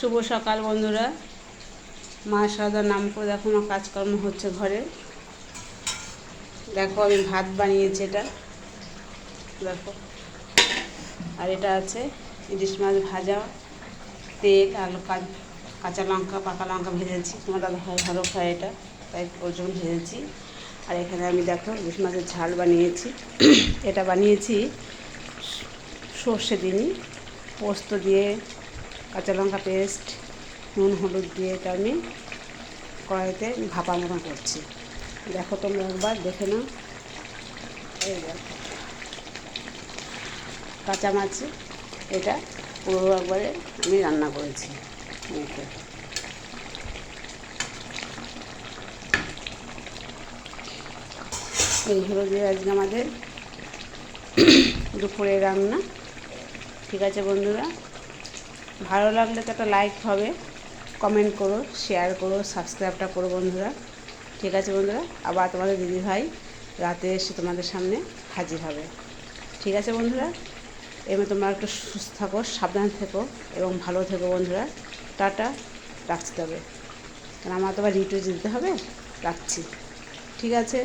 শুভ সকাল বন্ধুরা। মা সারদার নাম করে দেখো আমার কাজকর্ম হচ্ছে ঘরে। দেখো আমি ভাত বানিয়েছি এটা। দেখো। আর এটা আছে ইলিশ মাছ ভাজা, তেল, আলু কাঁচা লঙ্কা, পাকা লঙ্কা ভেজেছি। তোমার দাদা ভালো খায় এটা, তাই ওর ভেজেছি। আর এখানে আমি দেখো ইলিশ মাছের ঝাল বানিয়েছি। এটা বানিয়েছি সর্ষে দিনই পোস্ত দিয়ে কাঁচা লঙ্কা পেস্ট নুন, হলুদ দিয়ে এটা আমি কড়াইতে ভাপা মতন করছি। দেখো তোমরা একবার দেখে নাও। এই দেখো। কাঁচা মাছ এটা পুরো একবারে আমি রান্না করেছি। মেখে এই হলো যে আজকে আমাদের দুপুরে রান্না। ঠিক আছে বন্ধুরা? ভালো লাগলে তো একটা লাইক হবে। কমেন্ট করো শেয়ার করো সাবস্ক্রাইবটা করো বন্ধুরা। ঠিক আছে বন্ধুরা, আবার তোমাদের দিদি ভাই রাতে এসে তোমাদের সামনে হাজির হবে। ঠিক আছে বন্ধুরা, এবার তোমরা একটু সুস্থ থাকো, সাবধান থেকো এবং ভালো থেকো বন্ধুরা। টাটা রাখতে হবে কারণ আমার তো আবার ডিউটি যেতে হবে? রাখছি। ঠিক আছে?